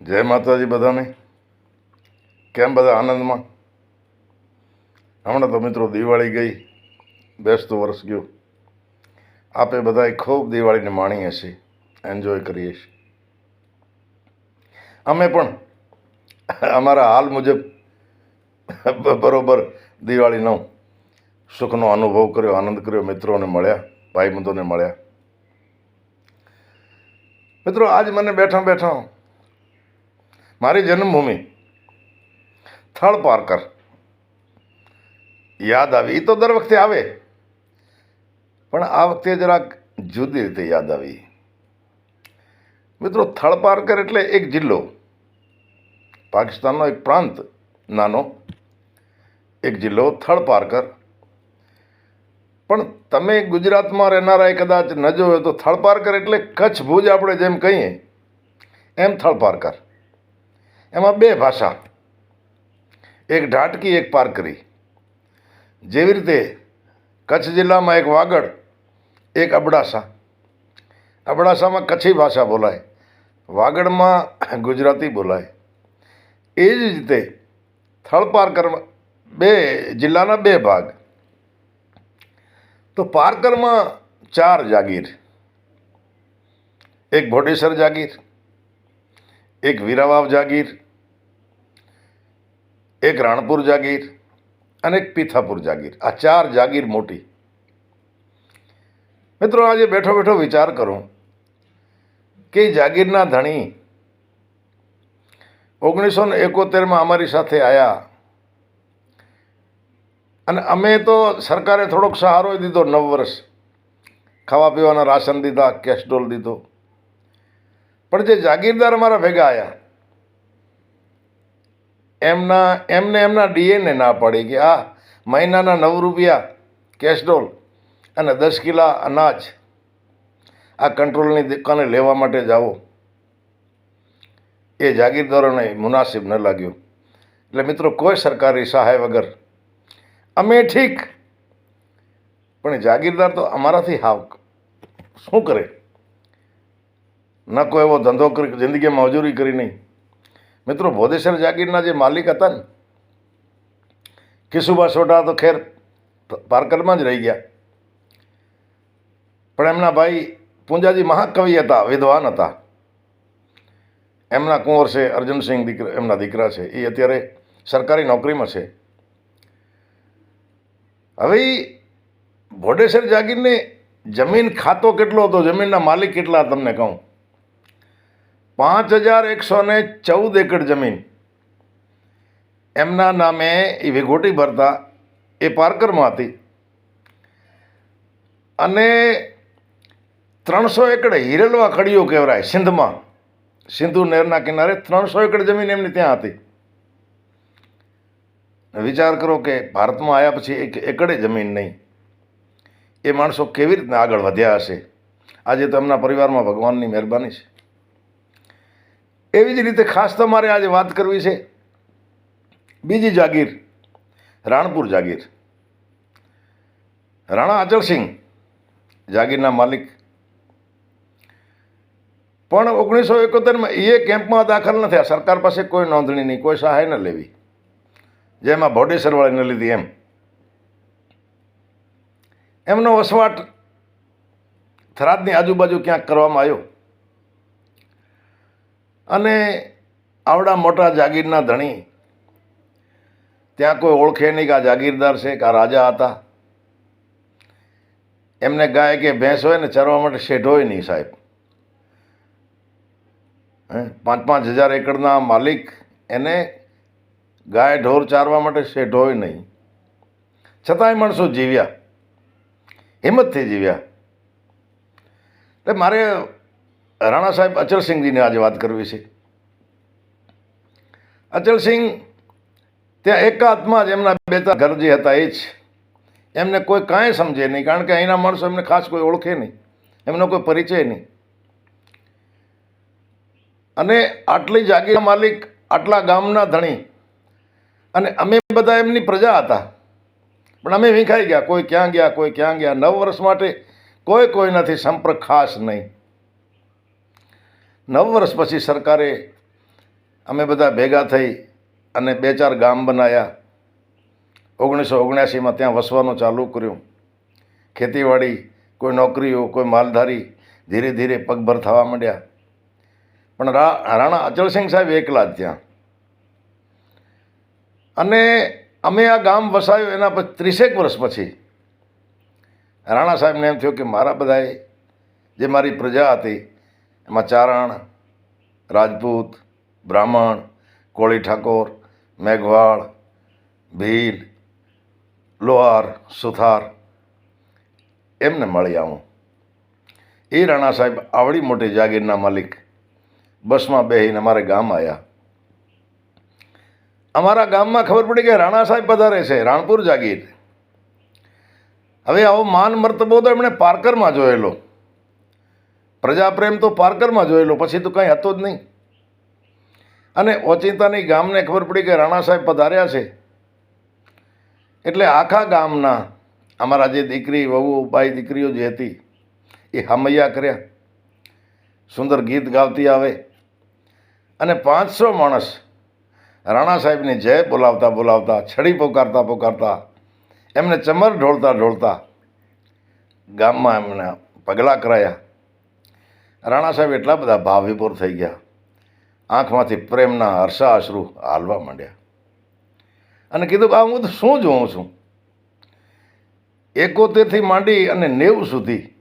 જય માતાજી બધાને. કેમ બધા આનંદમાં? હમણાં તો મિત્રો દિવાળી ગઈ, બેસતું વર્ષ ગયું. આપે બધાએ ખૂબ દિવાળીને માણી હશે એન્જોય કરીએ છીએ. અમે પણ અમારા હાલ મુજબ બરોબર દિવાળીનો સુખનો અનુભવ કર્યો, આનંદ કર્યો, મિત્રોને મળ્યા ભાઈ બંધોને મળ્યા. મિત્રો આજ મને બેઠા બેઠા મારી જન્મભૂમિ. થળ પારકર યાદ આવી એ તો દર વખતે આવે. પણ આ વખતે જરાક જુદી રીતે યાદ આવી મિત્રો, થળ પારકર એટલે એક જિલ્લો. પાકિસ્તાનનો એક પ્રાંત, નાનો. એક જિલ્લો, થળ પારકર પણ તમે ગુજરાતમાં રહેનારાએ કદાચ ન જોયો તો થળ પારકર એટલે કચ્છ ભુજ આપણે જેમ કહીએ, એમ થળ પારકર એમાં બે ભાષા. એક ઢાટકી, એક પારકરી. જેવી રીતે કચ્છ જિલ્લામાં એક વાગડ, એક અબડાસા. અબડાસામાં કચ્છી ભાષા બોલાય, વાગડમાં ગુજરાતી બોલાય. એ જ રીતે થળ પારકરમાં બે, જિલ્લાના બે ભાગ. તો પારકરમાં ચાર જાગીર. એક ભોડેસર જાગીર એક વીરાવાવ જાગીર, એક રાણપુર જાગીર અને એક પીથાપુર જાગીર. આ ચાર જાગીર મોટી. મિત્રો, આજે બેઠો બેઠો વિચાર કરું કે જાગીરના ધણી ઓગણીસો ને એકોતેરમાં અમારી સાથે આવ્યા અને અમે તો સરકારે થોડોક સહારો દીધો, નવ વર્ષ. ખાવા પીવાના રાશન દીધા કેસ્ટોલ દીધો. પણ જે જાગીરદાર અમારા ભેગા આવ્યા એમના, એમને એમના ડીએને ના પાડી કે આ મહિનાના નવ રૂપિયા કેશડોલ અને દસ કિલા અનાજ આ કંટ્રોલની દુકાને લેવા માટે જાઓ એ જાગીરદારોને મુનાસિબ ન લાગ્યું. એટલે મિત્રો, કોઈ સરકારી સહાય વગર અમે ઠીક. પણ જાગીરદાર તો અમારાથી હાવ શું કરે? ન કોઈ એવો ધંધો કરી જિંદગીમાં મજૂરી કરી નહીં. મિત્રો ભોદેશ્વર જાગીરના જે માલિક હતા ને કિશુબા સોઢા તો ખેર પારકરમાં જ રહી ગયા. પણ એમના ભાઈ પૂંજાજી મહાકવિ હતા, વિદ્વાન હતા. એમના કુંવર છે, અર્જુનસિંહ દીકરા, એમના દીકરા છે, એ અત્યારે સરકારી નોકરીમાં છે. હવે ભોડેસર જાગીરને જમીન ખાતો કેટલો હતો, જમીનના માલિક કેટલા, તમને કહું. પાંચ હજાર એકસો ને ચૌદ એકડ જમીન. એમના નામે એ વિઘોટી ભરતા એ પારકરમાં હતી અને ત્રણસો એકડ હિરેલવા ખડીઓ કહેવાય સિંધમાં. સિંધુ નહેરના કિનારે ત્રણસો એકડ જમીન એમની ત્યાં હતી. વિચાર કરો કે ભારતમાં આવ્યા પછી એક એકડે જમીન નહીં. એ માણસો કેવી રીતના આગળ વધ્યા હશે? આજે તો એમના પરિવારમાં ભગવાનની મહેરબાની છે. એવી જ રીતે ખાસ તમારે આજે વાત કરવી છે. બીજી જાગીર, રાણપુર જાગીર. રાણા અચલસિંહ જાગીરના માલિક. પણ ઓગણીસો એકોતેરમાં એ કેમ્પમાં દાખલ ન થયા. સરકાર પાસે કોઈ નોંધણી નહીં, કોઈ સહાય ન લેવી. જેમાં ભોડેસરવાળાને લીધી એમ. એમનો વસવાટ થરાદની આજુબાજુ ક્યાંક કરવામાં આવ્યો. અને આવડા મોટા જાગીરના ધણી. ત્યાં કોઈ ઓળખે નહીં કે આ જાગીરદાર છે કે આ રાજા હતા. એમને ગાય કે ભેંસ હોય ને ચરવા માટે શેઢ હોય નહીં સાહેબ. પાંચ પાંચ હજાર એકડના માલિક એને ગાય ઢોર ચારવા માટે શેઢ હોય નહીં. છતાંય માણસો જીવ્યા. હિંમતથી જીવ્યા. એટલે મારે રાણા સાહેબ અચલસિંહજીને આજે વાત કરવી છે. અચલસિંહ ત્યાં એકાત્મા જ એમના બે ત્રણ ઘર જે હતા એ જ. એમને કોઈ કાંઈ સમજે નહીં, કારણ કે અહીંના માણસો એમને ખાસ કોઈ ઓળખે નહીં, એમનો કોઈ પરિચય નહીં. અને આટલી જાગીર માલિક, આટલા ગામના ધણી, અને અમે બધા એમની પ્રજા હતા. પણ અમે વિખાઈ ગયા, કોઈ ક્યાં ગયા, કોઈ ક્યાં ગયા, નવ વર્ષ માટે કોઈ કોઈનાથી સંપર્ક ખાસ નહીં. નવ વર્ષ પછી સરકારે અમે બધા ભેગા થઈ અને બે ચાર ગામ બનાવ્યા ઓગણીસો ઓગણ્યાસીમાં ત્યાં વસવાનું ચાલુ કર્યું. ખેતીવાડી, કોઈ નોકરીઓ, કોઈ માલધારી ધીરે ધીરે પગભર થવા માંડ્યા. પણ રાણા અચલસિંહ સાહેબ એકલા જ ત્યાં. અને અમે આ ગામ વસાવ્યું એના પછી ત્રીસેક વર્ષ પછી. રાણા સાહેબને એમ થયું કે મારા બધાએ જે મારી પ્રજા હતી એમાં ચારણ, રાજપૂત, બ્રાહ્મણ, કોળી ઠાકોર, મેઘવાળ, ભીલ, લોહાર, સુથાર એમને મળી આવું. એ રાણા સાહેબ આવડી મોટી જાગીરના માલિક. બસમાં બેહીને અમારે ગામ આવ્યા અમારા ગામમાં ખબર પડી કે રાણા સાહેબ પધારે છે, રાણપુર જાગીર. હવે આવો માન મર્તબો તો એમણે પારકરમાં જોયેલો. પ્રજાપ્રેમ તો પારકરમાં જોયેલો, પછી તો કંઈ હતો જ નહીં. અને ઓચિંતાની ગામને ખબર પડી કે રાણા સાહેબ પધાર્યા છે. એટલે આખા ગામના અમારા જે દીકરી, વહુ, ભાઈ, દીકરીઓ જે હતી, એ હમૈયા કર્યા. સુંદર ગીત ગાવતી આવે. અને પાંચસો માણસ રાણા સાહેબની જય બોલાવતા બોલાવતા, છડી પોકારતા પોકારતા, એમને ચમર ઢોળતા ઢોળતા ગામમાં એમને પગલાં કરાયા. રાણા સાહેબ એટલા બધા ભાવવિભોર થઈ ગયા. આંખમાંથી પ્રેમના હર્ષા અશ્રુ હાલવા માંડ્યા. અને કીધું કે આ હું તો શું જોઉં છું? એકોતેરથી માંડી અને નેવું સુધી.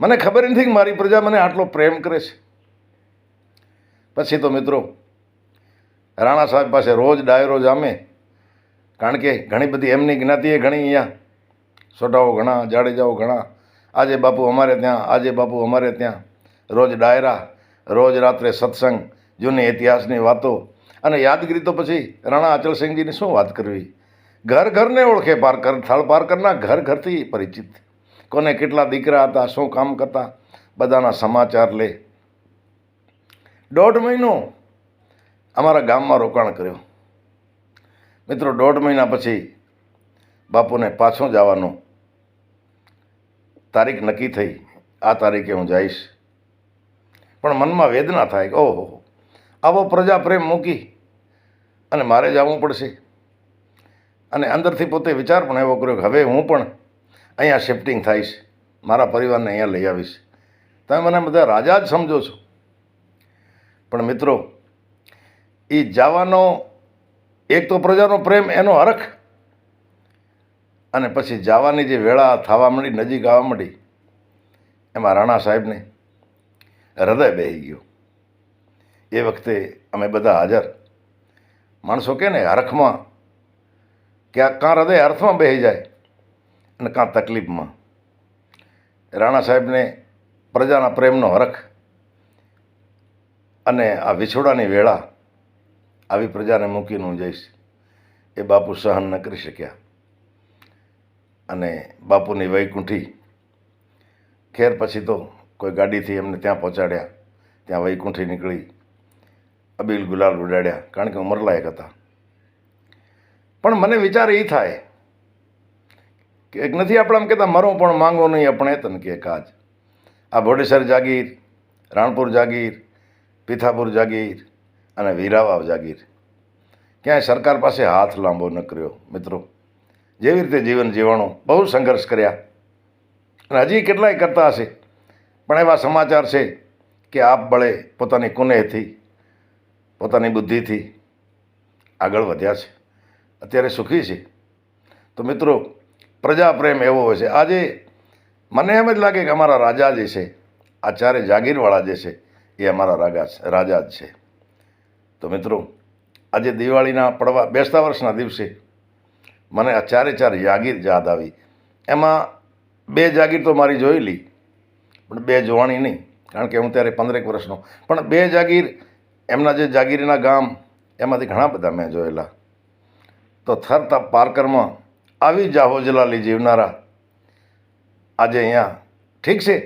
મને ખબર નથી કે મારી પ્રજા મને આટલો પ્રેમ કરે છે. પછી તો મિત્રો, રાણા સાહેબ પાસે રોજ ડાયરો જામે. કારણ કે ઘણી બધી એમની જ્ઞાતિએ ઘણી અહીંયા. સોટાઓ ઘણા, જાડેજાઓ ઘણા. આજે બાપુ અમારે ત્યાં, આજે બાપુ અમારે ત્યાં. રોજ ડાયરા, રોજ રાત્રે સત્સંગ, જૂની ઇતિહાસની વાતો. અને યાદગીરી તો પછી રાણા અચલસિંહજીની શું વાત કરવી? ઘર ઘરને ઓળખે પારકર થાળ પારકરના ઘર ઘરથી પરિચિત. કોને કેટલા દીકરા હતા, શું કામ કરતા, બધાના સમાચાર લે. દોઢ મહિનો અમારા ગામમાં રોકાણ કર્યું. મિત્રો, દોઢ મહિના પછી બાપુને પાછું જવાનું તારીખ નક્કી થઈ, આ તારીખે હું જઈશ. પણ મનમાં વેદના થાય કે, ઓહો, આવો પ્રજા પ્રેમ મૂકી અને મારે જવું પડશે. અને અંદરથી પોતે વિચાર પણ એવો કર્યો કે, હવે હું પણ અહીંયા શિફ્ટિંગ થઈશ, મારા પરિવારને અહીંયા લઈ આવીશ. તમે મને બધા રાજા જ સમજો છો. પણ મિત્રો એ જવાનો એક તો પ્રજાનો પ્રેમ એનો હરખ અને પછી જવાની જે વેળા થવા માંડી નજીક આવવા મળી, એમાં રાણા સાહેબને હૃદય બેહી ગયું. એ વખતે અમે બધા હાજર. માણસો કે ને હરખમાં ક્યાં, કાં હૃદય અર્થમાં બેહી જાય અને કાં તકલીફમાં. રાણા સાહેબને પ્રજાના પ્રેમનો હરખ અને આ વિછોડાની વેળા આવી પ્રજાને મૂકીને હું જઈશ. એ બાપુ સહન ન કરી શક્યા. અને બાપુની વૈકુંઠી. ખેર પછી તો કોઈ ગાડીથી એમને ત્યાં પહોંચાડ્યા. ત્યાં વૈકુંઠી નીકળી. અબીલ ગુલાલ ઉડાડ્યા, કારણ કે ઉંમરલાયક હતા. પણ મને વિચાર એ થાય કે એક નથી આપણે આમ કહેતા, મરો પણ માંગો નહીં આપણે તન કે કાજ. આ ભોડેસર જાગીર, રાણપુર જાગીર, પીથાપુર જાગીર અને વીરાવાવ જાગીર. ક્યાંય સરકાર પાસે હાથ લાંબો ન કર્યો, મિત્રો. જેવી રીતે જીવન જીવવાનું બહુ સંઘર્ષ કર્યા. અને હજી કેટલાય કરતા હશે. પણ એવા સમાચાર છે કે આપ બળે પોતાની કુનેહથી, પોતાની બુદ્ધિથી આગળ વધ્યા છે. અત્યારે સુખી છે. તો મિત્રો પ્રજા પ્રેમ એવો હોય છે. આજે મને એમ જ લાગે કે અમારા રાજા જે છે આ ચારે જાગીરવાળા જે છે, એ અમારા રાજા રાજા જ છે. તો મિત્રો, આજે દિવાળીના પડવા, બેસતા વર્ષના દિવસે મને ચારે ચાર જાગીર યાદ આવી. એમાં બે જાગીર તો મારી જોયેલી પણ બે જોવાની નહીં, કારણ કે હું ત્યારે પંદરેક વર્ષનો. પણ બે જાગીર, એમના જે જાગીરના ગામ, એમાંથી ઘણા બધા મેં જોયેલા. તો થરતા પારકરમાં આવી જાહોજલાલી જીવનારા. આજે અહીંયા, ઠીક છે,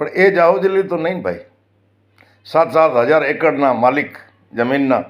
પણ એ જાહોજલાલી તો નહીં ભાઈ. સાત સાત હજાર એકડના માલિક, જમીનના,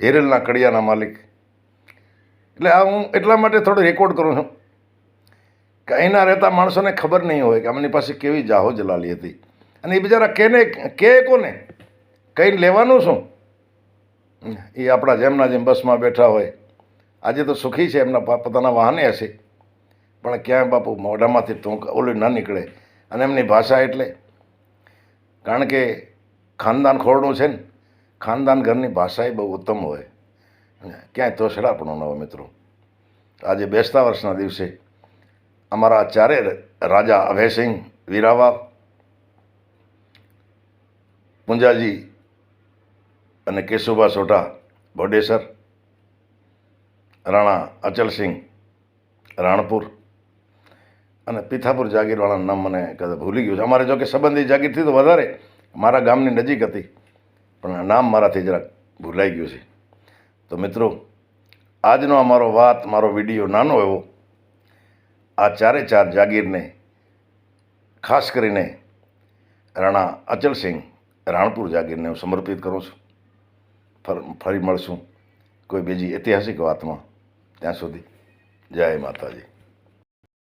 હિરેલના કડિયાના માલિક. એટલે આ હું એટલા માટે થોડું રેકોર્ડ કરું છું. કે અહીંના રહેતા માણસોને ખબર નહીં હોય કે આમની પાસે કેવી જાહો જલાલી હતી. અને એ બિચારા કેને, કે કોને? કંઈ લેવાનું શું? એ આપણા જેમના જેમ બસમાં બેઠા હોય. આજે તો સુખી છે, એમના પોતાના વાહને હશે. પણ ક્યાંય બાપુ મોઢામાંથી ટૂંક ઓલું ના નીકળે. અને એમની ભાષા એટલે? કારણ કે ખાનદાન ખોરડું છે ને, ખાનદાન ઘરની ભાષા એ બહુ ઉત્તમ હોય. ક્યાંય તોછડાપણું ન હોય મિત્રો. આજે બેસતા વર્ષના દિવસે અમારા ચારે રાજા અભયસિંહ વીરાવા, પુંજાજી અને કેશુભા સોઢા બોડેસર રાણા અચલસિંહ, રાણપુર અને પીથાપુર જાગીરવાળાનું નામ મને કદાચ ભૂલી ગયું છે. અમારે જો કે સંબંધી જાગીરથી તો વધારે મારા ગામની નજીક હતી, પણ નામ મારાથી જરાક ભૂલાઈ ગયું છે. તો મિત્રો, આજનો અમારો વાત, મારો વીડિયો નાનો એવો. આ ચારે ચાર જાગીરને, ખાસ કરીને રાણા અચલસિંહ રાણપુર જાગીરને હું સમર્પિત કરું છું. ફર મળશું કોઈ બીજી ઐતિહાસિક વાતમાં. ત્યાં સુધી જય માતાજી.